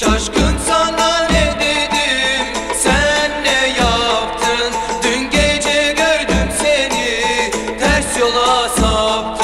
Şaşkın sana ne dedim Sen ne yaptın? Dün gece gördüm seni. Ters yola saptın.